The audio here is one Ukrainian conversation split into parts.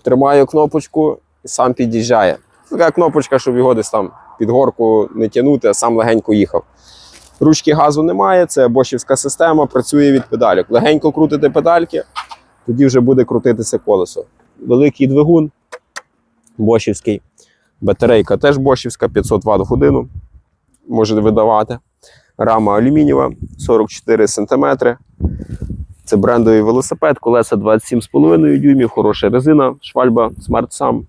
Тримаю кнопочку і сам під'їжджає. Така кнопочка, щоб його десь там під горку не тягнути, а сам легенько їхав. Ручки газу немає, це бошівська система, працює від педалік. Легенько крутите педальки, тоді вже буде крутитися колесо. Великий двигун бошівський. Батарейка теж бошівська, 500 Вт в годину може видавати. Рама алюмінієва, 44 см. Це брендовий велосипед, колеса 27,5 дюймів, хороша резина, швальба Sam,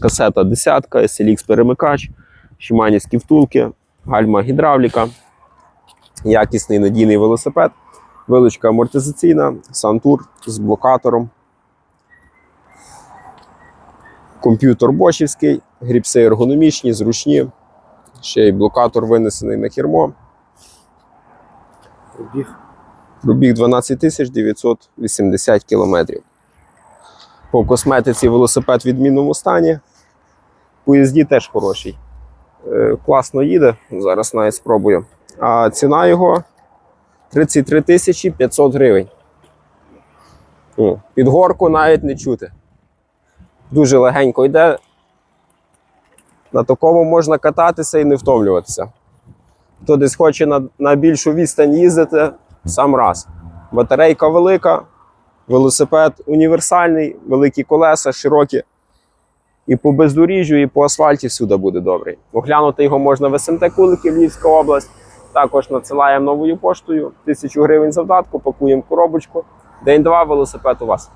касета десятка, SLX перемикач, шиманівські втулки, гальма гідравліка, якісний надійний велосипед, вилочка амортизаційна, Сантур з блокатором, комп'ютер бочівський, гріпси ергономічні, зручні, ще й блокатор винесений на кермо. Пробіг. Пробіг 12 тисяч 980 кілометрів. По косметиці велосипед в відмінному стані. По їзді теж хороший. Е, класно їде, зараз навіть спробую. А ціна його 33 тисячі 500 гривень. Під горку навіть не чути. Дуже легенько йде. На такому можна кататися і не втомлюватися. Хто десь хоче на, на більшу відстань їздити, сам раз. Батарейка велика, велосипед універсальний, великі колеса, широкі. І по бездоріжжю, і по асфальті всюди буде добрий. Оглянути його можна в СМТ Куликів, Львівська область. Також надсилаємо новою поштою. Тисячу гривень завдатку, пакуємо коробочку. День-два велосипед у вас.